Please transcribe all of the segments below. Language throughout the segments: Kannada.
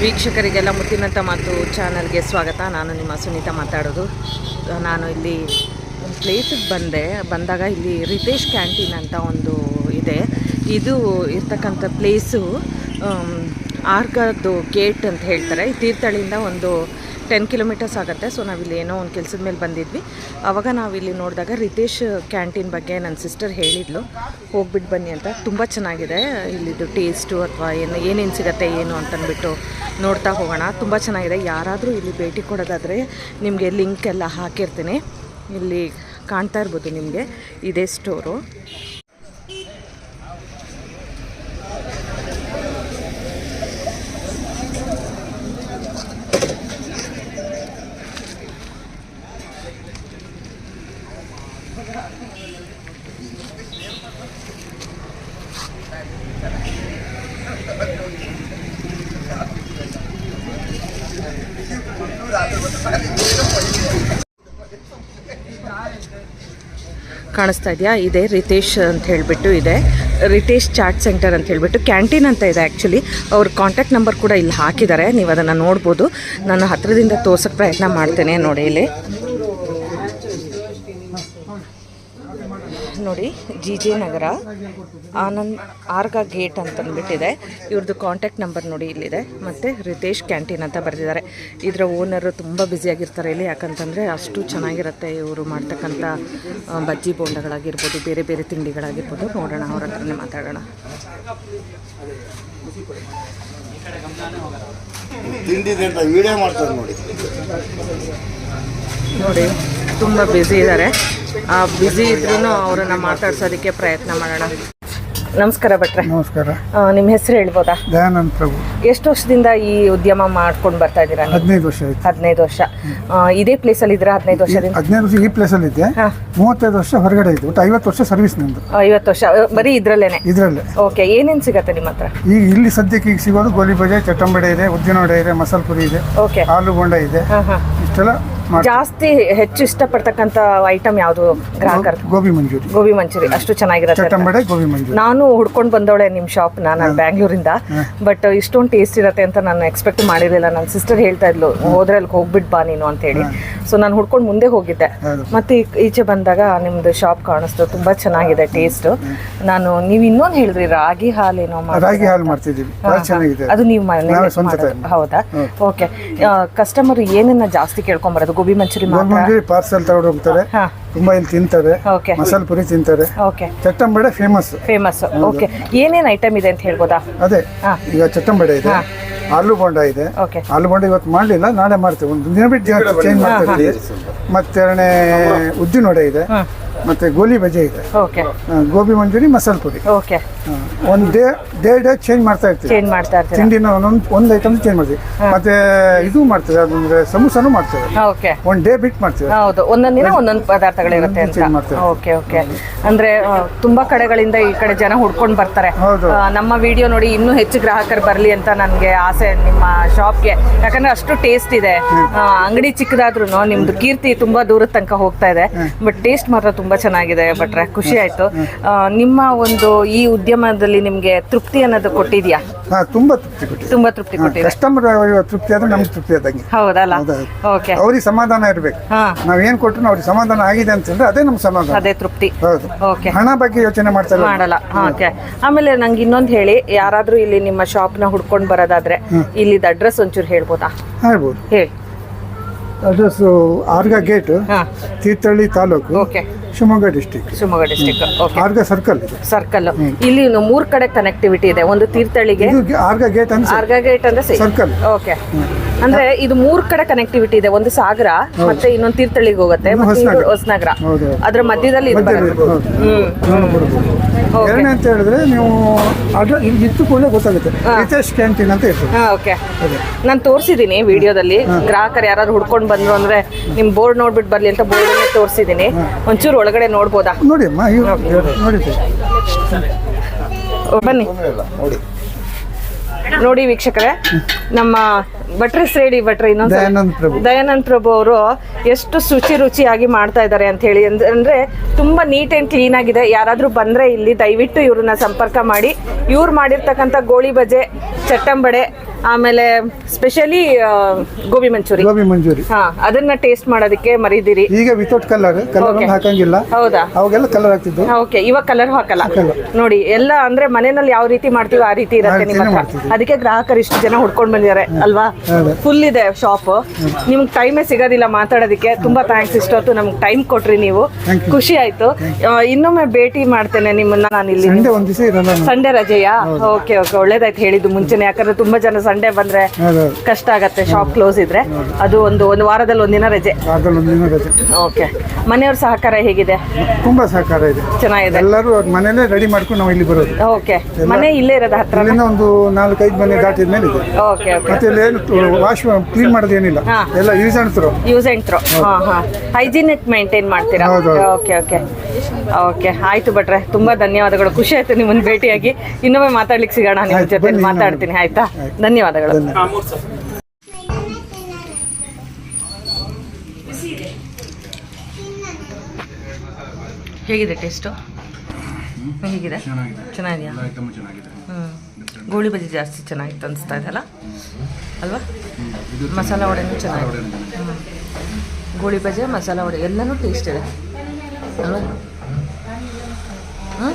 ವೀಕ್ಷಕರಿಗೆಲ್ಲ ಮುತ್ತಿನಂತ ಮಾತು ಚಾನಲ್ಗೆ ಸ್ವಾಗತ. ನಾನು ನಿಮ್ಮ ಸುನೀತಾ ಮಾತಾಡೋದು. ನಾನು ಇಲ್ಲಿ ಒಂದು ಪ್ಲೇಸಿಗೆ ಬಂದೆ. ಬಂದಾಗ ಇಲ್ಲಿ ರಿತೇಶ್ ಕ್ಯಾಂಟೀನ್ ಅಂತ ಒಂದು ಇದೆ. ಇದು ಇರ್ತಕ್ಕಂಥ ಪ್ಲೇಸು ಆರ್ಗದ್ದು ಗೇಟ್ ಅಂತ ಹೇಳ್ತಾರೆ. ಈ ತೀರ್ಥಹಳ್ಳಿಯಿಂದ ಒಂದು ಟೆನ್ ಕಿಲೋಮೀಟರ್ಸ್ ಆಗುತ್ತೆ. ಸೊ ನಾವಿಲ್ಲಿ ಏನೋ ಒಂದು ಕೆಲಸದ ಮೇಲೆ ಬಂದಿದ್ವಿ. ಆವಾಗ ನಾವಿಲ್ಲಿ ನೋಡಿದಾಗ ರಿತೇಶ್ ಕ್ಯಾಂಟೀನ್ ಬಗ್ಗೆ ನನ್ನ ಸಿಸ್ಟರ್ ಹೇಳಿದ್ಲು. ಹೋಗ್ಬಿಟ್ಟು ಬನ್ನಿ ಅಂತ. ತುಂಬ ಚೆನ್ನಾಗಿದೆ. ಇಲ್ಲಿದು ಟೇಸ್ಟು ಅಥವಾ ಏನು, ಏನೇನು ಸಿಗುತ್ತೆ, ಏನು ಅಂತಂದ್ಬಿಟ್ಟು ನೋಡ್ತಾ ಹೋಗೋಣ. ತುಂಬ ಚೆನ್ನಾಗಿದೆ. ಯಾರಾದರೂ ಇಲ್ಲಿ ಭೇಟಿ ಕೊಡೋದಾದರೆ ನಿಮಗೆ ಲಿಂಕ್ ಎಲ್ಲ ಹಾಕಿರ್ತೀನಿ. ಇಲ್ಲಿ ಕಾಣ್ತಾ ಇರ್ಬೋದು ನಿಮಗೆ. ಇದೇ ಸ್ಟೋರು ಕಾಣಿಸ್ತಾ ಇದೆಯಾ? ಇದೆ, ರಿತೇಶ್ ಅಂತ ಹೇಳಿಬಿಟ್ಟು ಇದೆ. ರಿತೇಶ್ ಚಾಟ್ ಸೆಂಟರ್ ಅಂತ ಹೇಳಿಬಿಟ್ಟು ಕ್ಯಾಂಟೀನ್ ಅಂತ ಇದೆ ಆ್ಯಕ್ಚುಲಿ ಅವ್ರ ಕಾಂಟ್ಯಾಕ್ಟ್ ನಂಬರ್ ಕೂಡ ಇಲ್ಲಿ ಹಾಕಿದ್ದಾರೆ. ನೀವು ಅದನ್ನು ನೋಡ್ಬೋದು. ನಾನು ಹತ್ತಿರದಿಂದ ತೋರ್ಸೋಕ್ಕೆ ಪ್ರಯತ್ನ ಮಾಡ್ತೇನೆ ನೋಡಿ ಇಲ್ಲಿ. ನೋಡಿ ಜಿ ಜೆ ನಗರ ಆನಂದ್ ಆರ್ಗ ಗೇಟ್ ಅಂತ ಅಂದ್ಬಿಟ್ಟಿದೆ ಇವ್ರದ್ದು ಕಾಂಟ್ಯಾಕ್ಟ್ ನಂಬರ್ ನೋಡಿ ಇಲ್ಲಿದೆ. ಮತ್ತು ರಿತೇಶ್ ಕ್ಯಾಂಟೀನ್ ಅಂತ ಬರೆದಿದ್ದಾರೆ. ಇದರ ಓನರು ತುಂಬ ಬ್ಯುಸಿಯಾಗಿರ್ತಾರೆ ಇಲ್ಲಿ. ಯಾಕಂತಂದರೆ ಅಷ್ಟು ಚೆನ್ನಾಗಿರುತ್ತೆ ಇವರು ಮಾಡ್ತಕ್ಕಂಥ ಬಜ್ಜಿ ಬೋಂಡಗಳಾಗಿರ್ಬೋದು ಬೇರೆ ಬೇರೆ ತಿಂಡಿಗಳಾಗಿರ್ಬೋದು. ನೋಡೋಣ ಅವ್ರ ಹತ್ರನೇ ಮಾತಾಡೋಣ. ನೋಡಿ ತುಂಬ ಬ್ಯುಸಿ ಇದ್ದಾರೆ ಬ್ಯುಸಿ ಇದ್ರೂ ಅವರನ್ನ ಮಾತಾಡ್ಸೋದಕ್ಕೆ ಪ್ರಯತ್ನ ಮಾಡೋಣ. ನಮಸ್ಕಾರ ಭಟ್ರೆ. ನಮಸ್ಕಾರ. ನಿಮ್ಮ ಹೆಸರು ಹೇಳ್ಬೋದಾ? ದಯಾನಂದ್ ಪ್ರಭು. ಎಷ್ಟು ವರ್ಷದಿಂದ ಈ ಉದ್ಯಮ ಮಾಡ್ಕೊಂಡು ಬರ್ತಾ ಇದ್ದೀರಾ ನೀವು? ಹದಿನೈದು ವರ್ಷ ಆಯ್ತು. ಹದಿನೈದು ವರ್ಷ. ಆ, ಇದೇ ಪ್ಲೇಸಲ್ಲಿ ಇದ್ದೀರಾ ಹದಿನೈದು ವರ್ಷದಿಂದ? ಹದಿನೈದು ವರ್ಷ ಈ ಪ್ಲೇಸ್ ಅಲ್ಲಿ ಇದೆ ಮೂವತ್ತೈದು ವರ್ಷ ಹೊರಗಡೆ ಇದ್ದು. ಒಟ್ಟು ಐವತ್ತು ವರ್ಷ ಸರ್ವಿಸ್ ನಂದು. ಐವತ್ತು ವರ್ಷ. ಆ, ಬರೀ ಇದ್ರಲ್ಲೇನೆ? ಇದರಲ್ಲೇ. ಓಕೆ ಏನೇನು ಸಿಗತ್ತೆ ನಿಮ್ಮ ಹತ್ರ? ಈಗ ಇಲ್ಲಿ ಸದ್ಯಕ್ಕೆ ಈಗ ಸಿಗೋದು ಗೋಲಿ ಬಜೆ ಚಟ್ಟಂಬಡೆ ಇದೆ ಉದ್ದಿನ ವಡೆ ಇದೆ ಮಸಾಲೆ ಪುರಿ ಇದೆ ಓಕೆ ಆಲೂ ಬೋಂಡ ಇದೆ. ಹಾಂ ಹಾಂ. ಇಷ್ಟೆಲ್ಲ ಜಾಸ್ತಿ ಹೆಚ್ಚು ಇಷ್ಟಪಡ್ತಕ್ಕಂಥ ಐಟಮ್ ಯಾವುದು ಗ್ರಾಹಕರು ಗೋಬಿ ಮಂಜೂರಿ ಗೋಬಿ ಮಂಚೂರಿ. ಅಷ್ಟು ಚೆನ್ನಾಗಿರುತ್ತೆ. ಚಟ್ಟಂಬಡೆ ಗೋಬಿ ಮಂಜೂರಿ ನಾನು ಹುಡ್ಕೊಂಡು ಬಂದವಳೆ ನಿಮ್ಮ ಶಾಪ್ನ ನಾನು ಬ್ಯಾಂಗ್ಳೂರಿಂದ ಬಟ್ ಇಷ್ಟೊಂದು ಟೇಸ್ಟ್ ಇರುತ್ತೆ ಅಂತ ನಾನು ಎಕ್ಸ್ಪೆಕ್ಟ್ ಮಾಡಿರಲಿಲ್ಲ. ನನ್ನ ಸಿಸ್ಟರ್ ಹೇಳ್ತಾ ಇದ್ಲು ಹೋದ್ರೆ ಅಲ್ಲಿ ಹೋಗ್ಬಿಟ್ಟು ಬಾ ನೀನು ಅಂತ ಹೇಳಿ. ಸೊ ನಾನು ಹುಡ್ಕೊಂಡು ಮುಂದೆ ಹೋಗಿದ್ದೆ. ಮತ್ತೆ ಈಚೆ ಬಂದಾಗ ನಿಮ್ದು ಶಾಪ್ ಕಾಣಿಸ್ತು ತುಂಬಾ ಚೆನ್ನಾಗಿದೆ ಟೇಸ್ಟ್ ನಾನು ನೀವು ಇನ್ನೊಂದು ಹೇಳಿದ್ರಿ ರಾಗಿ ಹಾಲೇನೋ ರಾಗಿ ಹಾಲು ಮಾಡ್ತಿದ್ದೀವಿ. ಅದು ನೀವು ಹೌದಾ? ಓಕೆ ಕಸ್ಟಮರ್ ಏನನ್ನ ಜಾಸ್ತಿ ಕೇಳ್ಕೊಂಬರೋದು ಗೋಬಿ ಮಂಚೂರಿ ಪಾರ್ಸಲ್ ತಗೊಂಡು ಹೋಗ್ತಾರೆ. ತುಂಬ ಇಲ್ಲಿ ತಿಂತಾರೆ. ಓಕೆ ಮಸಾಲೆ ಪುರಿ ತಿಂತಾರೆ. ಓಕೆ ಚಟ್ಟಂಬಡೆ ಫೇಮಸ್ ಫೇಮಸ್ ಓಕೆ ಏನೇನು ಐಟಮ್ ಇದೆ ಅಂತ ಹೇಳ್ಬೋದಾ? ಅದೇ ಹಾ. ಈಗ ಚಟ್ಟಂಬಡೆ ಇದೆ. ಆಲೂ ಬೋಂಡ ಇದೆ. ಓಕೆ ಆಲೂ ಬೋಂಡ ಇವತ್ತು ಮಾಡಲಿಲ್ಲ ನಾಳೆ ಮಾಡ್ತೇವೆ. ಒಂದು ದಿನ ಬಿಟ್ಟು ಚೇಂಜ್ ಮಾಡ್ತೇವೆ ಇದ್ದೀವಿ ಮತ್ತೆ ಎರಡನೇ ಉದ್ದಿನ ವಡೆ ಇದೆ. ಮತ್ತೆ ಗೋಲಿ ಬಜೆ ಇದೆ. ಓಕೆ. ಆ, ಗೋಬಿ ಮಂಜೂರಿ ಮಸಾಲೆ ಪುರಿ ಓಕೆ. ಒಂದು ಡೇ ಡೇ ಡೇ ಚೇಂಜ್ ಮಾಡ್ತಾ ಇರ್ತೀವಿ. ಚೇಂಜ್ ಮಾಡ್ತಾ ಇರ್ತೀರಾ? ತಿಂಡಿನ ಒಂದೊಂದು ಒಂದು ಐಟಮ್ ಚೇಂಜ್ ಮಾಡ್ತೀವಿ. ಮತ್ತೆ ಇದು ಮಾಡ್ತೇವೆ ಅದಂದ್ರೆ ಸಮೋಸನೂ ಮಾಡ್ತೇವೆ. ಓಕೆ. ಒಂದು ಡೇ ಬಿಟ್ ಮಾಡ್ತೇವೆ. ಹೌದು ಒಂದೊಂದ್ ದಿನ ಒಂದೊಂದು ಪದಾರ್ಥಗಳಿರುತ್ತೆ ಅಂತ. change. Okay okay. ಅಂದ್ರೆ ಆ, ತುಂಬಾ ಕಡೆಗಳಿಂದ ಈ ಕಡೆ ಜನ ಹುಡ್ಕೊಂಡು ಬರ್ತಾರೆ. ಹೌದು. ಆ, ನಮ್ಮ ವಿಡಿಯೋ ನೋಡಿ ಇನ್ನೂ ಹೆಚ್ಚು ಗ್ರಾಹಕರು ಬರಲಿ ಅಂತ ನನಗೆ ಆಸೆ ನಿಮ್ಮ ಶಾಪ್ಗೆ ಯಾಕಂದ್ರೆ ಅಷ್ಟು ಟೇಸ್ಟ್ ಇದೆ. ಅಂಗಡಿ ಚಿಕ್ಕದಾದ್ರೂ ನಿಮ್ದು ಕೀರ್ತಿ ತುಂಬಾ ದೂರದ ತನಕ ಹೋಗ್ತಾ ಇದೆ. ಬಟ್ ಟೇಸ್ಟ್ ಮಾತ್ರ ತುಂಬಾ ಚೆನ್ನಾಗಿದೆ ಭಟ್ರೆ ಖುಷಿ ಆಯ್ತು. ಆ, ನಿಮ್ಮ ಒಂದು ಈ ಉದ್ಯಮದಲ್ಲಿ ನಿಮ್ಗೆ ತೃಪ್ತಿ ಅನ್ನೋದು ಕೊಟ್ಟಿದ್ಯಾ? ಹಾ ತುಂಬಾ ತೃಪ್ತಿ ಕೊಟ್ಟಿದೆ. ತುಂಬಾ ತೃಪ್ತಿ ಕೊಟ್ಟಿದೆ. ಕಸ್ಟಮರ್ ತೃಪ್ತಿ ಆದ್ರೆ ನಮ್ಗೆ ತೃಪ್ತಿ ಆದಂಗೆ. ಹೌದಲ್ಲ? ಹೌದೌದು. ಓಕೆ ಅವ್ರಿಗೆ ಸಮಾಧಾನ ಇರ್ಬೇಕು. ಹಾ. ನಾವ್ ಏನ್ ಕೊಟ್ಟರು ಅವ್ರಿಗೆ ಸಮಾಧಾನ ಆಗಿದೆ ಅಂತಂದ್ರೆ ಅದೇ ನಮ್ಗೆ ಸಮಾಧಾನ. ಅದೇ ತೃಪ್ತಿ. ಹೌದು. ಓಕೆ ಹಣ ಬಗ್ಗೆ ಯೋಚನೆ ಮಾಡ್ತಾ ಇಲ್ಲ ಮಾಡಲ್ಲ. ಓಕೆ ಆಮೇಲೆ ನಂಗೆ ಇನ್ನೊಂದು ಹೇಳಿ ಯಾರಾದ್ರೂ ಇಲ್ಲಿ ನಿಮ್ಮ ಶಾಪ್ನ ಹುಡ್ಕೊಂಡು ಬರೋದಾದ್ರೆ ಇಲ್ಲಿದ ಅಡ್ರೆಸ್ ಒಂಚೂರು ಹೇಳ್ಬೋದಾ? ಹೇಳ್ಬೋದು. ಹೇಳಿ. ಅಡ್ರೆಸ್ ಆರ್ಗ ಗೇಟ್ ಹಾ. Thirthahalli taluk okay. Shivamogga district Shivamogga district okay. Arga circle ಇದೆ. ಸರ್ಕಲ್ ಇಲ್ಲಿ ಇನ್ನು ಮೂರ್ ಕಡೆ ಕನೆಕ್ಟಿವಿಟಿ ಇದೆ. ಒಂದು ತೀರ್ಥಹಳ್ಳಿಗೆ ಇದು ಗೆ- ಆರ್ಗ ಗೇಟ್ ಅಂದ್ರೆ ಆರ್ಗ ಗೇಟ್ ಅಂದ್ರೆ ಸರ್ಕಲ್ ಓಕೆ. ಅಂದ್ರೆ ಇದು ಮೂರ್ ಕಡೆ ಕನೆಕ್ಟಿವಿಟಿ ಇದೆ. ಒಂದು ಸಾಗರ ಮತ್ತೆ ಇನ್ನೊಂದು ತೀರ್ಥಹಳ್ಳಿಗೆ ಹೋಗುತ್ತೆ. ಮತ್ತೆ ಹೊಸನಗರ. ಇದು ಹೊಸನಗರ. ಹೌದು. ಅದ್ರ ಮಧ್ಯದಲ್ಲಿ ಇದು ಹೌದು. ಹ್ಮ್. ನಾನು. ಎರಡನೇ ಅಂತ ಹೇಳಿದ್ರೆ ನೀವು ಅಡ್ರ ಇತ್ತು ಕೂಡಲೇ ಗೊತ್ತಾಗುತ್ತೆ. ರಿತೇಶ್ ಕ್ಯಾಂಟೀನ್ ಅಂತ ಇರ್ತದೆ. ಹಾ ಓಕೆ. ನಾನು ತೋರಿಸಿದ್ದೀನಿ ವಿಡಿಯೋದಲ್ಲಿ. ಗ್ರಾಹಕರು ಯಾರಾದ್ರು ಹುಡ್ಕೊಂಡು ಬಂದ್ರು ಅಂದ್ರೆ ನಿಮ್ ಬೋರ್ಡ್ ನೋಡ್ಬಿಟ್ಟು ಬರ್ಲಿ ಅಂತ ಬೋರ್ಡ್ ತೋರಿಸಿದ್ದೀನಿ ಒಂಚೂರು ಒಳಗಡೆ ನೋಡ್ಬೋದಾ? ನೋಡಿ ಅಮ್ಮ ಬನ್ನಿ. ನೋಡಿ ವೀಕ್ಷಕರೇ ನಮ್ಮ ಭಟ್ರ ಶ್ರೇಡಿ ಭಟ್ರೆ ಇನ್ನೊಂದು ದಯಾನಂದ್ ಪ್ರಭು. ದಯಾನಂದ್ ಪ್ರಭು ಅವರು ಎಷ್ಟು ಶುಚಿ ರುಚಿಯಾಗಿ ಮಾಡ್ತಾ ಇದ್ದಾರೆ ಅಂತ ಹೇಳಿ ಅಂದ್- ಅಂದ್ರೆ ತುಂಬಾ ನೀಟ್ ಅಂಡ್ ಕ್ಲೀನ್ ಆಗಿದೆ. ಯಾರಾದ್ರೂ ಬಂದ್ರೆ ಇಲ್ಲಿ ದಯವಿಟ್ಟು ಇವ್ರನ್ನ ಸಂಪರ್ಕ ಮಾಡಿ. ಇವ್ರು ಮಾಡಿರ್ತಕ್ಕಂಥ ಗೋಳಿ ಬಜೆ ಚಟ್ಟಂಬಡೆ ಆಮೇಲೆ ಸ್ಪೆಷಲಿ ಗೋಬಿ ಮಂಚೂರಿ. ಗೋಬಿ ಮಂಚೂರಿ. ಹಾ ಅದನ್ನ ಟೇಸ್ಟ್ ಮಾಡೋದಕ್ಕೆ ಮರಿದಿರಿ. ಈಗ ವಿತೌಟ್ ಕಲರ್ ಕಲರ್ ಹಾಕಂಗಿಲ್ಲ. ಹೌದಾ? ಅವಾಗೆಲ್ಲ ಕಲರ್ ಹಾಕ್ತಿದ್ದು ಓಕೆ ಇವಾಗ ಕಲರ್ ಹಾಕಲ್ಲ. ನೋಡಿ ಎಲ್ಲ ಅಂದ್ರೆ ಮನೆಯಲ್ಲಿ ಯಾವ ರೀತಿ ಮಾಡ್ತೀವಿ ಆ ರೀತಿ ಇರುತ್ತೆ ನಿಮ್ಮ. ಅದಕ್ಕೆ ಗ್ರಾಹಕರು ಇಷ್ಟು ಜನ ಹುಡ್ಕೊಂಡ್ ಬಂದಿದ್ದಾರೆ ಅಲ್ವಾ. ಫುಲ್ ಇದೆ ಶಾಪ್ ನಿಮ್ಗೆ ಟೈಮೇ ಸಿಗೋದಿಲ್ಲ ಮಾತಾಡೋದಕ್ಕೆ. ತುಂಬಾ ಥ್ಯಾಂಕ್ಸ್ ಇಷ್ಟೊತ್ತು ನಮ್ಗೆ ಟೈಮ್ ಕೊಟ್ರಿ ನೀವು. ಖುಷಿ ಆಯ್ತು. ಇನ್ನೊಮ್ಮೆ ಭೇಟಿ ಮಾಡ್ತೇನೆ ನಿಮ್ಮನ್ನ ನಾನು ಇಲ್ಲಿ. ಸಂಡೆ ರಜೆಯಾ? ಓಕೆ ಓಕೆ ಒಳ್ಳೇದಾಯ್ತು ಹೇಳಿದ್ದು ಮುಂಚೆನೆ. ಯಾಕಂದ್ರೆ ತುಂಬಾ ಜನ ಸಂಡೇ ಬಂದ್ರೆ ಕಷ್ಟ ಆಗತ್ತೆ ಶಾಪ್ ಕ್ಲೋಸ್ ಇದ್ರೆ. ಅದು ಒಂದು ಒಂದು ವಾರದಲ್ಲಿ ಒಂದಿನ ರಜೆ. ಓಕೆ ಮನೆಯವ್ರ ಸಹಕಾರ ಹೇಗಿದೆ? ತುಂಬಾ ಸಹಕಾರ ಇದೆ. ಚೆನ್ನಾಗಿದೆ. ಎಲ್ಲರೂ ಮನೇಲೆ ರೆಡಿ ಮಾಡ್ಕೊಂಡು ನಾವು ಇಲ್ಲಿ ಬರೋದು. ಓಕೆ ಮನೆ ಇಲ್ಲೇ ಇರೋದು ಹತ್ರ? ಒಂದು ನಾಲ್ಕೈದು ಮನೆ ದಾಟಿದ ಮೇಲೆ ಇದೆ ಓಕೆ ಮತ್ತೆ ಇಲ್ಲಿ ಏನು ವಾಶ್ ಕ್ಲೀನ್ ಮಾಡೋದೇನಿಲ್ಲ. ಹಾ. ಎಲ್ಲ ಯೂಸ್ ಅನ್ಸರು ಯೂಸ್ ಆ್ಯಂಡ್ ಥ್ರೋ ಹಾಂ ಹಾಂ. ಹೈಜಿನಿಕ್ ಮೇಂಟೈನ್ ಮಾಡ್ತೀರಾ. ಓಕೆ ಓಕೆ ಓಕೆ ಆಯ್ತು ಭಟ್ರೆ. ತುಂಬಾ ಧನ್ಯವಾದಗಳು. ಖುಷಿ ಆಯ್ತು ನಿಮ್ಮನ್ನ ಭೇಟಿಯಾಗಿ. ಇನ್ನೊಮ್ಮೆ ಮಾತಾಡ್ಲಿಕ್ಕೆ ಸಿಗೋಣ. ನಿಮ್ಮ ಜೊತೆ ಮಾತಾಡ್ತೀನಿ ಆಯ್ತಾ? ಧನ್ಯವಾದಗಳು. ಹೇಗಿದೆ ಟೇಸ್ಟು ಹೇಗಿದೆ? ಚೆನ್ನಾಗಿದೆಯಾ? ಹ್ಞೂ ಗೋಳಿ ಬಜ್ಜಿ ಜಾಸ್ತಿ ಚೆನ್ನಾಗಿತ್ತು ಅನಿಸ್ತಾ ಇದೆಯಲ್ಲ? ಅಲ್ವಾ? ಮಸಾಲ ವಡೆನೂ ಚೆನ್ನಾಗಿದೆ ಹ್ಞೂ ಗೋಳಿ ಬಜೆ ಮಸಾಲ ವಡೆ ಎಲ್ಲನೂ ಟೇಸ್ಟ್ ಇದೆ. ಅಲ್ವಾ? ಹ್ಞೂ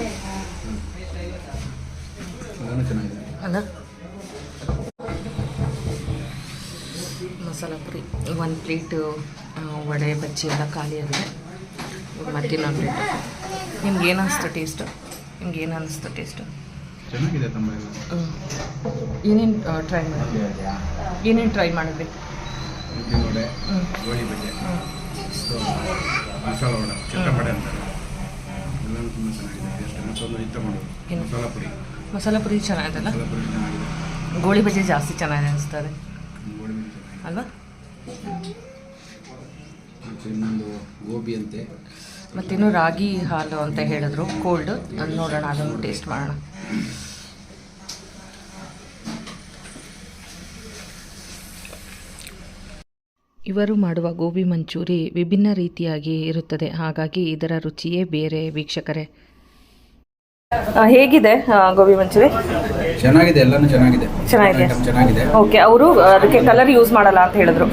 ಅಲ್ಲ? ಮಸಾಲ ಪುರಿ. ಒಂದು ಪ್ಲೇಟು ವಡೆ ಬಜ್ಜಿ ಎಲ್ಲ ಖಾಲಿ ಆಗಿದೆ. ಮತ್ತಿನ್ನೊಂದು ಪ್ಲೇಟು. ನಿಮ್ಗೆ ಏನು ಅನಿಸ್ತು ಟೇಸ್ಟು ನಿಮ್ಗೆ ಏನು ಅನಿಸ್ತು ಟೇಸ್ಟು ಚೆನ್ನಾಗಿದೆ ತುಂಬ ಏನೇನು ಟ್ರೈ ಮಾಡಿದ್ವಿ ಏನೇನು ಟ್ರೈ ಮಾಡಿದ್ವಿ ಇಡ್ಲಿ ವಡೆ. ಗೋಳಿ ಬಜೆ ಸೊ ಮಸಾಲ ವಡೆ ಚಟ್ಟಂಬಡೆ ಅಂತಾರೆ ಎಲ್ಲನೂ ತುಂಬ ಚೆನ್ನಾಗಿದೆ. ಟೇಸ್ಟ್ ಮತ್ತೊಂದು ಇತ್ತ ಮಾಡೋದು ಮಸಾಲ ಪುರಿ ಮಸಾಲ ಪುರಿ ಚೆನ್ನಾಗಿದೆಲ್ಲ ಮಸಾಲ ಪುರಿ ಚೆನ್ನಾಗಿದೆ. ಗೋಳಿ ಬಜ್ಜೆ ಜಾಸ್ತಿ ಚೆನ್ನಾಗಿದೆ ಅನಿಸ್ತದೆ. ಗೋಳಿ ಬಜೆ ಚೆನ್ನಾಗಿದೆ. ಅಲ್ವಾ? ಮತ್ತು ಇನ್ನೊಂದು ಗೋಬಿ ಅಂತೆ. ಮತ್ತಿನ್ನು ರಾಗಿ ಹಾಲು ಅಂತ ಹೇಳಿದ್ರು. ಕೋಲ್ಡ್ ನೋಡೋಣ ಅದನ್ನು ಟೇಸ್ಟ್ ಮಾಡೋಣ. ಇವರು ಮಾಡುವ ಗೋಬಿ ಮಂಚೂರಿ ವಿಭಿನ್ನ ರೀತಿಯಾಗಿ ಇರುತ್ತದೆ. ಹಾಗಾಗಿ ಇದರ ರುಚಿಯೇ ಬೇರೆ ವೀಕ್ಷಕರೇ. ಹೇಗಿದೆ ಗೋಬಿ ಮಂಚೂರಿ? ಚೆನ್ನಾಗಿದೆ ಎಲ್ಲನೂ ಚೆನ್ನಾಗಿದೆ. ಚೆನ್ನಾಗಿದೆ. ಚೆನ್ನಾಗಿದೆ. ಓಕೆ ಅವರು ಅದಕ್ಕೆ ಕಲರ್ ಯೂಸ್ ಮಾಡಲ್ಲ ಅಂತ ಹೇಳಿದ್ರು.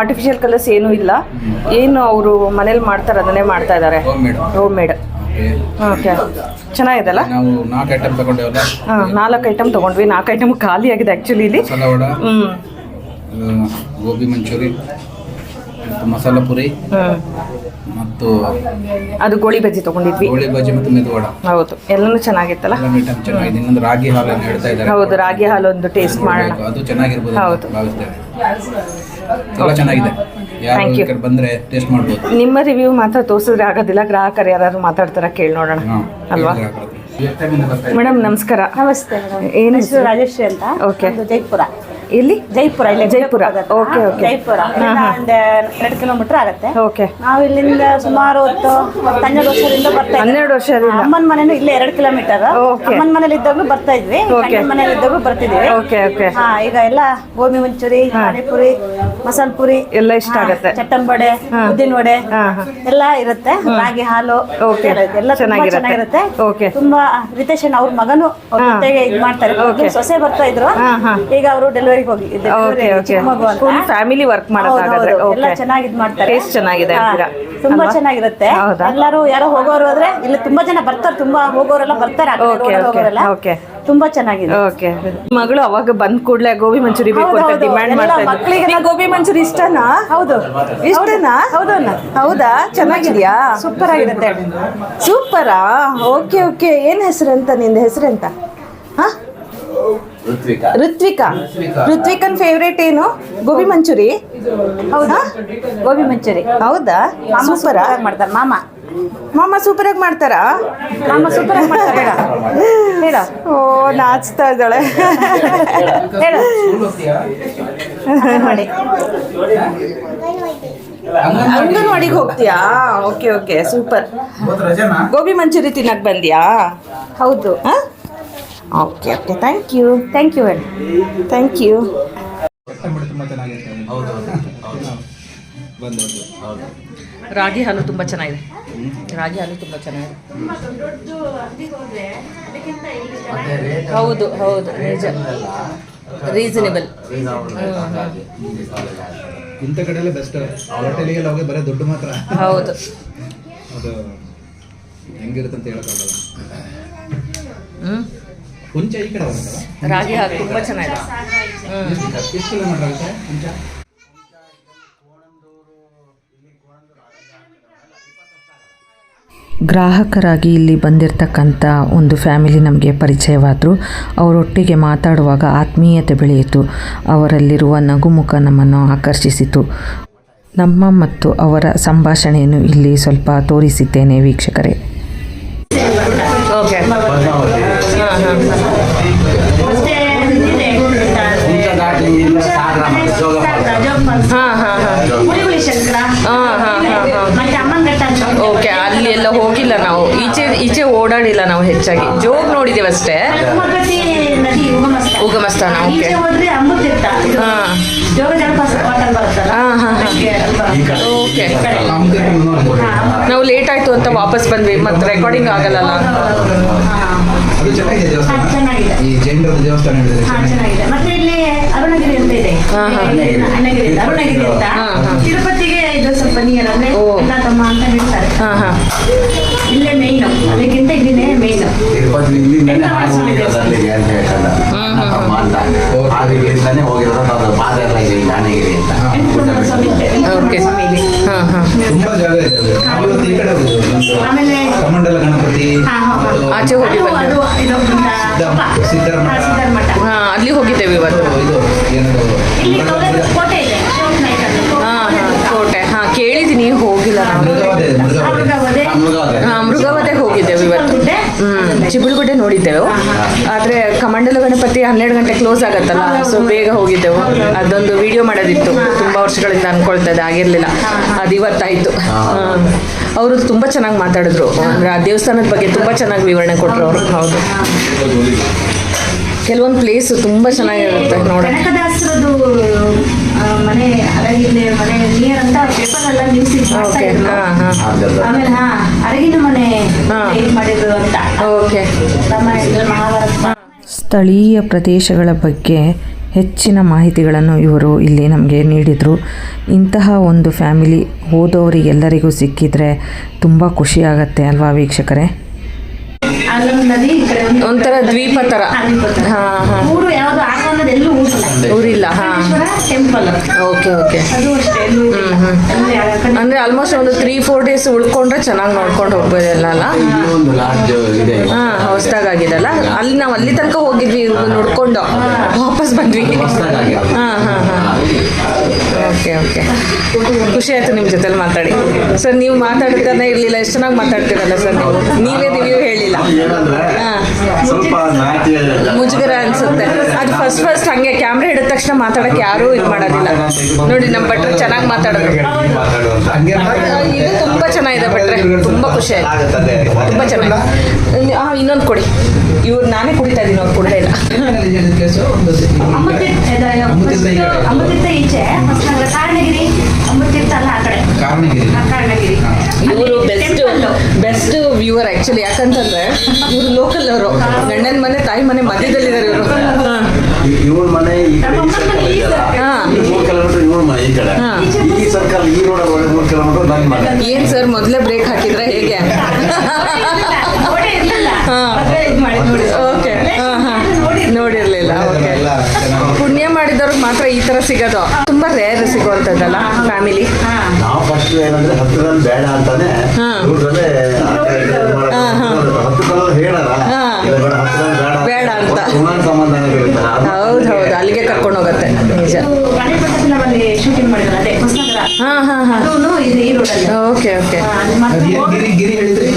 ಆರ್ಟಿಫಿಷಿಯಲ್ ಕಲರ್ಸ್ ಏನೂ ಇಲ್ಲ. ಏನು ಅವರು ಮನೇಲಿ ಮಾಡ್ತಾರೆ ಅದನ್ನೇ ಮಾಡ್ತಾ ಇದ್ದಾರೆ. Home made home made okay okay ಚೆನ್ನಾಗಿದೆಲ್ಲ ನಾವು ನಾಲ್ಕು ಐಟಮ್ ತಗೊಂಡೇವಲ್ಲ? ಹಾಂ ನಾಲ್ಕು ಐಟಮ್ ತೊಗೊಂಡ್ವಿ. ನಾಲ್ಕು ಐಟಮ್ ಖಾಲಿ ಆಗಿದೆ ಆ್ಯಕ್ಚುಲಿ ಇಲ್ಲಿ. ಮಸಾಲ ವಡ ಹ್ಞೂ ಗೋಬಿ ಮಂಚೂರಿ ಮತ್ತು ಮಸಾಲ ಪುರಿ ಮತ್ತು ಅದು ಗೋಳಿ ಬಜ್ಜಿ ತಗೊಂಡಿದ್ವಿ. ಗೋಳಿ ಬಜ್ಜಿ ಮತ್ತು ಮೆದು ವಡ. ಹೌದು. ಎಲ್ಲನೂ ಚೆನ್ನಾಗಿತ್ತಲ್ಲ? ಐಟಮ್ ಚೆನ್ನಾಗಿದೆ. ಇನ್ನೊಂದು ರಾಗಿ ಹಾಲು ಹೇಳ್ತಾ ಇದ್ದಾರೆ. ಹೌದು ರಾಗಿ ಹಾಲು ಒಂದು ಟೇಸ್ಟ್ ಮಾಡೋಣ. ಅದು ಚೆನ್ನಾಗಿರ್ಬೋದು ಅಂತ ಹೌದು. ಭಾವಿಸ್ತೇವೆ. ಎಲ್ಲ ಚೆನ್ನಾಗಿದೆ. Thank ಈ you. ಕಡೆ ಬಂದ್ರೆ ಟೇಸ್ಟ್ ಮಾಡ್ಬೋದು. ನಿಮ್ಮ ರಿವ್ಯೂ ಮಾತ್ರ ತೋರಿಸಿದ್ರೆ ಆಗೋದಿಲ್ಲ ಗ್ರಾಹಕರು ಯಾರು ಮಾತಾಡ್ತಾರ ಕೇಳಿ ನೋಡೋಣ. ಹಾ, ಅಲ್ವಾ? ಹಾಕೋದು. ಮೇಡಮ್ ನಮಸ್ಕಾರ. ನಮಸ್ತೆ ಏನು ಹೆಸರು ರಾಜಶ್ರೀ ಅಂತ. ಓಕೆ ಜೈಪುರ. ಎಲ್ಲಿ ಜೈಪುರ ಇಲ್ಲಿ ಜೈಪುರ. Okay, okay. ಜೈಪುರ ಒಂದು ಎರಡು ಕಿಲೋಮೀಟರ್ ಆಗುತ್ತೆ ಓಕೆ ನಾವು ಇಲ್ಲಿಂದ ಸುಮಾರು ಹೊತ್ತು ಹನ್ನೆರಡು ವರ್ಷದಿಂದ ಬರ್ತಾ. ಹನ್ನೆರಡು ವರ್ಷ ಅಮ್ಮನ ಮನೇನು ಇಲ್ಲೇ ಎರಡು ಕಿಲೋಮೀಟರ್. ಅಮ್ಮನ ಮನೇಲಿ ಇದ್ದಾಗ ಬರ್ತಾ ಇದ್ವಿ ಮನೇಲಿ ಇದ್ದಾಗಲೂ ಬರ್ತಿದ್ವಿ ಓಕೆ ಓಕೆ ಹಾ ಈಗ ಎಲ್ಲ ಗೋಬಿ ಮಂಚೂರಿ ಪಾನಿಪುರಿ ಮಸಾಲ ಪುರಿ ಎಲ್ಲ ಇಷ್ಟ ಆಗುತ್ತೆ ಚಟಂಬಡೆ ಚಟ್ಟಂಬಡೆ ಉದ್ದಿನ ವಡೆ. ಎಲ್ಲ ಇರುತ್ತೆ ರಾಗಿ ಹಾಲು ಓಕೆ. ಎಲ್ಲ. ಚೆನ್ನಾಗಿರುತ್ತೆ. ಓಕೆ. ತುಂಬಾ ರಿತೇಶನ್ ಅವ್ರ ಮಗನು ಜೊತೆಗೆ ಇದು ಮಾಡ್ತಾರೆ ಓಕೆ. ಸೊಸೆ ಬರ್ತಾ ಇದ್ರು. ಈಗ ಅವರು ಡೆಲಿವರಿಗೆ ಹೋಗಿ. Okay okay full family work ಮಾಡೋದಾಗಾದ್ರೆ. ಎಲ್ಲ ಓಕೆ ಚೆನ್ನಾಗಿ ಇದ್ ಮಾಡ್ತಾರೆ. ಟೇಸ್ಟ್ ಚೆನ್ನಾಗಿದೆ ಹಾ, ಅಂತೀರಾ? ತುಂಬಾ ಚೆನ್ನಾಗಿರುತ್ತೆ. ಹೌದಾ? ಎಲ್ಲರೂ ಯಾರೋ ಹೋಗೋರು ಆದ್ರೆ ಇಲ್ಲಿ ತುಂಬಾ ಜನ ಬರ್ತಾರೆ. ತುಂಬಾ ಹೋಗೋರೆಲ್ಲ ಬರ್ತಾರೆ. ಆ ಕಡೆ ಓಕೆ, road ಓಕೆ, ಹೋಗೋರೆಲ್ಲ. ಓಕೆ. ತುಂಬಾ ಚೆನ್ನಾಗಿದೆ. ಓಕೆ ಮಗಳು ಅವಾಗ ಬಂದ್ ಕೂಡ್ಲೆ ಗೋಬಿ ಮಂಚೂರಿ ಬೇಕು ಅಂತ. ಡಿಮ್ಯಾಂಡ್ ಎಲ್ಲ ಮಾಡ್ತಾ ಮಕ್ಳಿಗೆಲ್ಲ- ಗೋಬಿ ಮಂಚೂರಿ ಇಷ್ಟನಾ? ಹೌದು. ಇಷ್ಟನಾ? ಹೌದು ಅಣ್ಣ. ಹೌದಾ? ಚೆನ್ನಾಗಿದ್ಯಾ? ಸೂಪರ್ ಆಗಿರುತ್ತೆ. ಸೂಪರಾ? ಓಕೆ ಓಕೆ ಏನ್ ಹೆಸರಂತ ನಿಂದ? ಅಂತ ಹಾ? ಋತ್ವಿಕಾ. ಋತ್ವಿಕನ್ ಫೇವ್ರೇಟ್ ಏನು? ಗೋಬಿ ಮಂಚೂರಿ. ಹೌದಾ. ಗೋಬಿ ಮಂಚೂರಿ. ಹೌದಾ? ಸೂಪರ್. ಆಗಿ ಮಾಡ್ತಾರೆ. ಮಾಮ. ಮಾಮ ಸೂಪರ್ ಆಗಿ ಮಾಡ್ತಾರಾ? ಮಾಮ ಸೂಪರ್ ಆಗಿ ಮಾಡ್ತಾರೆ. ಹೇಳ. ಹೇಳ. ಓ ನಾಚ್ತಾ ಇದ್ದಾಳೆ. ಹೇಳ. ಮಾಡಿ ಅಂಗನವಾಡಿಗೆ ಹೋಗ್ತೀಯಾ? Okay okay. Super. Gobi manchuri ತಿನ್ನಕ್ ಬಂದ್ಯಾ? ಹೌದು. Okay okay thank you thank you ಹೇಳಿ ಥ್ಯಾಂಕ್ ಯು ರಾಗಿ ಹಾಲು ತುಂಬ ಚೆನ್ನಾಗಿದೆ. ರಾಗಿ ಹಾಲು ತುಂಬ ಚೆನ್ನಾಗಿದೆ. ಹೌದು ಹೌದು. ನಿಜ ರೀಸನೇಬಲ್ ಇಂಥ ಕಡೆಯಲ್ಲ ಬೆಸ್ಟ್ ಹೋಟೆಲಿಗೆಲ್ಲ ಹೋಗಿ ಬರೀ ದುಡ್ಡು ಮಾತ್ರ. ಹೌದು. ಅದು ಹೆಂಗಿರುತ್ತೆ ಅಂತ ಹೇಳೋಕ್ಕಾಗಲ್ಲ. ಹುಂಚ ಈ ಕಡೆ ಬರುತ್ತಲ್ಲ ರಾಗಿ ತುಂಬಾ ತುಂಬ ಚೆನ್ನಾಗಿದೆ. ಎಷ್ಟು ಕಿಲೋಮೀಟರ್ ಆಗುತ್ತೆ ಹುಂಚ? ಗ್ರಾಹಕರಾಗಿ ಇಲ್ಲಿ ಬಂದಿರತಕ್ಕಂಥ ಒಂದು ಫ್ಯಾಮಿಲಿ ನಮಗೆ ಪರಿಚಯವಾದರು. ಅವರೊಟ್ಟಿಗೆ ಮಾತಾಡುವಾಗ ಆತ್ಮೀಯತೆ ಬೆಳೆಯಿತು. ಅವರಲ್ಲಿರುವ ನಗುಮುಖ ನಮ್ಮನ್ನು ಆಕರ್ಷಿಸಿತು. ನಮ್ಮ ಮತ್ತು ಅವರ ಸಂಭಾಷಣೆಯನ್ನು ಇಲ್ಲಿ ಸ್ವಲ್ಪ ತೋರಿಸಿದ್ದೇನೆ ವೀಕ್ಷಕರೇ. ಓಕೆ. ಓಕೆ ಅಲ್ಲಿ ಎಲ್ಲ ಹೋಗಿಲ್ಲ ನಾವು. ಈಚೆ ಈಚೆ ಓಡಾಡಿಲ್ಲ ನಾವು ಹೆಚ್ಚಾಗಿ. ಜೋಗ್ ನೋಡಿದ್ದೇವೆ ಅಷ್ಟೇ. ಉಗಮಸ್ಥಾನ, ಓಕೆ. ಓಕೆ. ಈ ಕಡೆ. ಹಾ, ನಾವು ಲೇಟ್ ಆಯ್ತು ಅಂತ ವಾಪಸ್ ಬಂದ್ವಿ ಮತ್ತೆ ರೆಕಾರ್ಡಿಂಗ್ ಆಗಲ್ಲ ಅದು ಚೆನ್ನಾಗಿದೆ ಹಾ, ದೇವಸ್ಥಾನ ಚೆನ್ನಾಗಿದೆ. ಈ ದೇವಸ್ಥಾನ ಹೇಳಿದ್ರೆ ಹಾ ಚೆನ್ನಾಗಿದೆ ಮತ್ತೆ ಇಲ್ಲಿ ಅರುಣಗಿರಿ ಅಂತ ಇದೆ ಅರುಣಗಿರಿ ಅಂತ-. ತಿರುಪತಿಗೆ ಇದು ಸ್ವಲ್ಪ ನಿಯರ್ ಅಂದ್ರೆ. ತಮ್ಮ ಅಂತ ಹೇಳ್ತಾರೆ. ಹಾಂ ಹಾಂ. ಇಲ್ಲೇ ಮೇಯ್ನು ಅದಕ್ಕಿಂತ ಇಲ್ಲಿನೇ ಮೇಯ್ನು ಹೋಗಿರೋದು ಅದು ಪಾದ ಎಲ್ಲ ಇದೆ? ಅಂತ ತುಂಬಾ ಜಾಗ ಆಮೇಲೆ ಕಮಂಡಲ ಗಣಪತಿ. ಆಚೆ ಹೋಗಿ ಹಾ, ಅಲ್ಲಿ ಹೋಗಿದ್ದೇವೆ ಇವತ್ತು. ಕೋಟೆ- ಹಾ ಕೇಳಿದೀನಿ ಹೋಗಿಲ್ಲ ನಾವು ಮೃಗವಧೆ ಹೋಗಿದ್ದೇವೆ ಇವತ್ತು. ಹ್ಮ್ ಚಿಬುಳುಗುಡ್ಡೆ ನೋಡಿದ್ದೆವು. ಆದ್ರೆ ಕಮಂಡಲ ಗಣಪತಿ ಹನ್ನೆರಡು ಗಂಟೆ ಕ್ಲೋಸ್ ಆಗತ್ತಲ್ಲ ಸೊ ಬೇಗ ಹೋಗಿದ್ದೆವು. ಅದೊಂದು ವಿಡಿಯೋ ಮಾಡೋದಿತ್ತು. ತುಂಬಾ ವರ್ಷಗಳಿಂದ ಅನ್ಕೊಳ್ತದೆ ಆಗಿರ್ಲಿಲ್ಲ. ಆಗಿರಲಿಲ್ಲ ಅದು ಇವತ್ತಾಯಿತು ಅವರು ತುಂಬ ಚೆನ್ನಾಗಿ ಮಾತಾಡಿದ್ರು. ಅಂದ್ರೆ ಆ ದೇವಸ್ಥಾನದ ಬಗ್ಗೆ ತುಂಬ ಚೆನ್ನಾಗಿ ವಿವರಣೆ ಕೊಟ್ಟರು ಅವರು. ಹೌದು. ಕೆಲವೊಂದು ಪ್ಲೇಸ್ ತುಂಬ ಚೆನ್ನಾಗಿರುತ್ತೆ ನೋಡೋಣ ಕನಕದಾಸರದು ಮನೆ ಅರಗಿನ ಮನೆ ನಿಯರ್ ಅಂತ ಪೇಪರ್ ಎಲ್ಲ ನ್ಯೂಸ್ ಓಕೆ. ಹಾಂ ಹಾಂ. ಆಮೇಲೆ ಹಾ ಅರಗಿನ ಮನೆ ಹಾ. ಮಾಡಿದ್ರು ಅಂತ. ಓಕೆ. ಮಹಾಭಾರತ. ಸ್ಥಳೀಯ ಪ್ರದೇಶಗಳ ಬಗ್ಗೆ ಹೆಚ್ಚಿನ ಮಾಹಿತಿಗಳನ್ನು ಇವರು ಇಲ್ಲಿ ನಮಗೆ ನೀಡಿದರು. ಇಂತಹ ಒಂದು ಫ್ಯಾಮಿಲಿ ಹೋದವರಿಗೆಲ್ಲರಿಗೂ ಸಿಕ್ಕಿದರೆ ತುಂಬ ಖುಷಿಯಾಗತ್ತೆ ಅಲ್ವಾ ವೀಕ್ಷಕರೇ? ಅಲ್ಲೊಂದು ನದಿ ಈ ಕಡೆ ಒಂದು ಒಂಥರ ದ್ವೀಪ ತರ. ದ್ವೀಪ ಥರ. ಹಾಂ ಹಾಂ. ಊರು ಯಾವ್ದು ಆಗ ಅನ್ನೋದು ಎಲ್ಲೂ ಊರಿಲ್ಲ ಊರಿಲ್ಲ ಹಾಂ. Temple okay okay. ಅದು ಅಷ್ಟೇ ಎಲ್ಲೂ ಊರಿಲ್ಲ. ಅಂದ್ರೆ ಆ ಕಡೆ? ಅಂದ್ರೆ ಆಲ್ಮೋಸ್ಟ್ ಒಂದು ತ್ರೀ ಫೋರ್ ಡೇಸ್ ಉಳ್ಕೊಂಡ್ರೆ ಚೆನ್ನಾಗಿ ನೋಡ್ಕೊಂಡು ಹೋಗ್ಬೋದಲ್ಲ ಅಲ್ಲ? ಇಲ್ಲಿ ಒಂದು ಲಾಡ್ಜ್ ಇದೆ. ಹಾ ಹೊಸ್ದಾಗಿದೆಲ್ಲ ಅಲ್ಲಿ? ನಾವು ಅಲ್ಲಿ ತನಕ ಹೋಗಿದ್ವಿ ನೋಡ್ಕೊಂಡು. ವಾಪಸ್ ಬಂದ್ವಿ. ಹೊಸ್ದಾಗಾಗಿದೆ. ಹಾ ಹಾ. ಹಾ. ಓಕೆ ಓಕೆ ಖುಷಿ ಆಯ್ತು ನಿಮ್ಮ ಜೊತೆಲಿ ಮಾತಾಡಿ. ಸರ್ ನೀವು ಮಾತಾಡ್ತಾನೆ ಇರಲಿಲ್ಲ ಎಷ್ಟು ಚೆನ್ನಾಗಿ ಮಾತಾಡ್ತೀರಲ್ಲ ಸರ್ ನೀವು? ನೀವೇ ನೀವು ಹೇಳಿಲ್ಲ. ಸ್ವಲ್ಪ ಮುಜುಗರ ಅನ್ಸುತ್ತೆ. ಅದು ಫಸ್ಟ್ ಫಸ್ಟ್ ಹಂಗೆ ಕ್ಯಾಮ್ರಾ ಹಿಡಿದ ತಕ್ಷಣ ಮಾತಾಡಕ್ಕೆ ಯಾರೂ ಇದು ಮಾಡೋದಿಲ್ಲ. ನೋಡಿ ನಮ್ಮ ಭಟ್ರು ಚೆನ್ನಾಗಿ ಮಾತಾಡೋದು. ಇದು ತುಂಬಾ ಚೆನ್ನಾಗಿದೆ ಭಟ್ರೆ. ತುಂಬಾ ಖುಷಿ ಆಯ್ತು. ತುಂಬಾ ಚೆನ್ನಾಗಿ ಹಾ ಇನ್ನೊಂದು ಕೊಡಿ. ಇವ್ರು ನಾನೇ ಕುಡಿತಾ ಇದ್ದೀನಿ ಅವ್ರು ಕುಡ್ದೇ ಇಲ್ಲ. ಅಮೃತೀರ್ಥ ಈಚೆ ಕಾರಣಗಿರಿ ಅಮೃತೀರ್ಥ ಅಲ್ಲ ಆ ಕಡೆ. ಕಾರಣಗಿರಿ ಆ ಕಾರಣಗಿರಿ ಇವರು ಅಲ್ಲಿ best temple. Best viewer actually ಯಾಕಂತಂದ್ರೆ ಇವರು ಅವರು ಗಂಡನ ಮನೆ ತಾಯಿ ಮನೆ ಮಧ್ಯದಲ್ಲಿದ್ದಾರೆ ಇವರು. ಇವಳ ಮನೆ ಈ ಈ ಮನೆ ಈ ಹಾ. ಈ ಮೂರು ಕಿಲೋಮೀಟರ್ ಇವಳ ಮನೆ ಈ ಕಡೆ. ಹಾ. ಈ ಸರ್ಕಲ್ ಈ ರೋಡ್ ಮೂರು ಕಿಲೋಮೀಟರ್ ನನ್ನ ಮನೆ. ಏನ್ ಸರ್ ಮೊದಲೇ ಬ್ರೇಕ್ ಹಾಕಿದ್ರೆ ಹೇಗೆ? ಗೋಡೆ ಹಾ. ಮದ್ವೆ ಇದ್ ಮಾಡಿ ನೋಡಿ. ಓಕೆ. ಹಾಂ ಹಾಂ. ನೋಡಿರ್ಲಿಲ್ಲ. ಓಕೆ. ಪುಣ್ಯ ಮಾಡಿದವ್ರಿಗೆ ಮಾತ್ರ ಈ ತರ ಸಿಗೋದು. ತುಂಬಾ ರೇರ್ ಸಿಗುವಂಥದ್ದಲ್ಲ ಫ್ಯಾಮಿಲಿ ಹಾ. ನಾವು ಫಸ್ಟ್ ಏನಂದ್ರೆ ಹತ್ತಿರ ಬೇಡ ಅಂತಾನೆ ಹೌದು ಹೌದು ಅಲ್ಲಿಗೆ ಕರ್ಕೊಂಡು ಹೋಗುತ್ತೆ. ನಿಜ. ಹಾ ಹಾ ಹಾ. Okay okay. ಅಲ್ಲಿ ಗಿರಿ ಗಿರಿ ಗಿರಿ ಹೇಳಿದ್ರಿ?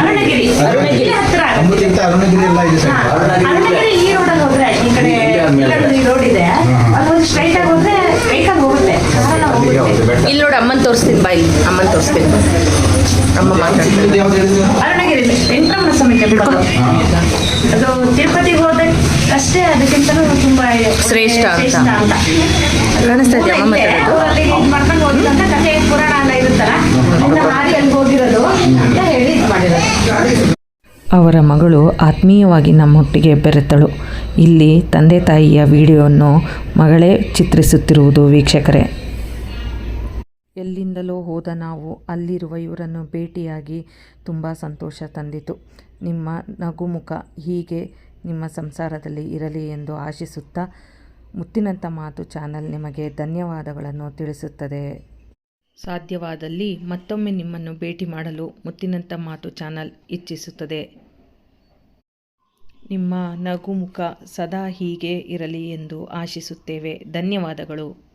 ಅರುಣಗಿರಿ ಅರುಣಗಿರಿ ಹತ್ರ. ಆಗುತ್ತೆ. ಅಮೃತೀರ್ಥ ಅರುಣಗಿರಿ ಎಲ್ಲ ಇದೆ ಹಾ, ಸೈಡ್ ಅರುಣಗಿರಿ ಈ ರೋಡಲ್ಲಿ ಹೋದ್ರೆ ಈ ಕಡೆ ಈ ರೋಡ್ ಇದೆ. ಅದೊಂದು ಸ್ಟ್ರೈಟ್ ಆಗಿ ಹೋದ್ರೆ ಹೋಗುತ್ತೆ. ಕಾರಣ ಹೋಗುತ್ತೆ. ಇಲ್ಲಿ ನೋಡಿ ಅಮ್ಮನ್ ತೋರಿಸ್ತೀನಿ ಬಾ ಇಲ್ಲಿ. ಅಮ್ಮನ್ ತೋರಿಸ್ತೀನಿ. ಅಮ್ಮ ಮಾತಾಡ್ತೀನಿ ಇದು ಯಾವ್ದು ಹೇಳಿದ್ರಿ ಅರುಣಗಿರಿ ವೆಂಕಟರಮಣ ಸ್ವಾಮಿ ಟೆಂಪಲ್ ಅದು ತಿರುಪತಿಗೆ ಹೋದಕ್ಕಷ್ಟೇ ಅದಕ್ಕಿಂತಲೂ ತುಂಬಾ ಶ್ರೇಷ್ಠ ಅಂತ. ಕಾಣಿಸ್ತಾ ಇದೆಯಾ ಅಮ್ಮ ಮಾತಾಡೋದು. ಕಥೆ ಇಲ್ಲಿಂದ ಹಾರಿ ಅಲ್ಲಿ ಹೋಗಿರೋದು ಅಂತ ಹೇಳಿ ಇದು ಮಾಡಿರೋದು. ಅವರ ಮಗಳು ಆತ್ಮೀಯವಾಗಿ ನಮ್ಮೊಟ್ಟಿಗೆ ಬೆರೆತಳು. ಇಲ್ಲಿ ತಂದೆ ತಾಯಿಯ ವಿಡಿಯೋವನ್ನು ಮಗಳೇ ಚಿತ್ರಿಸುತ್ತಿರುವುದು ವೀಕ್ಷಕರೇ. ಎಲ್ಲಿಂದಲೋ ಹೋದ ನಾವು, ಅಲ್ಲಿರುವ ಇವರನ್ನು ಭೇಟಿಯಾಗಿ ತುಂಬ ಸಂತೋಷ ತಂದಿತು. ನಿಮ್ಮ ನಗುಮುಖ ಹೀಗೆ ನಿಮ್ಮ ಸಂಸಾರದಲ್ಲಿ ಇರಲಿ ಎಂದು ಆಶಿಸುತ್ತಾ ಮುತ್ತಿನಂಥ ಮಾತು ಚಾನಲ್ ನಿಮಗೆ ಧನ್ಯವಾದಗಳನ್ನು ತಿಳಿಸುತ್ತದೆ. ಸಾಧ್ಯವಾದಲ್ಲಿ ಮತ್ತೊಮ್ಮೆ ನಿಮ್ಮನ್ನು ಭೇಟಿ ಮಾಡಲು ಮುತ್ತಿನಂಥ ಮಾತು ಚಾನಲ್ ಇಚ್ಛಿಸುತ್ತದೆ. ನಿಮ್ಮ ನಗುಮುಖ ಸದಾ ಹೀಗೆ ಇರಲಿ ಎಂದು ಆಶಿಸುತ್ತೇವೆ. ಧನ್ಯವಾದಗಳು.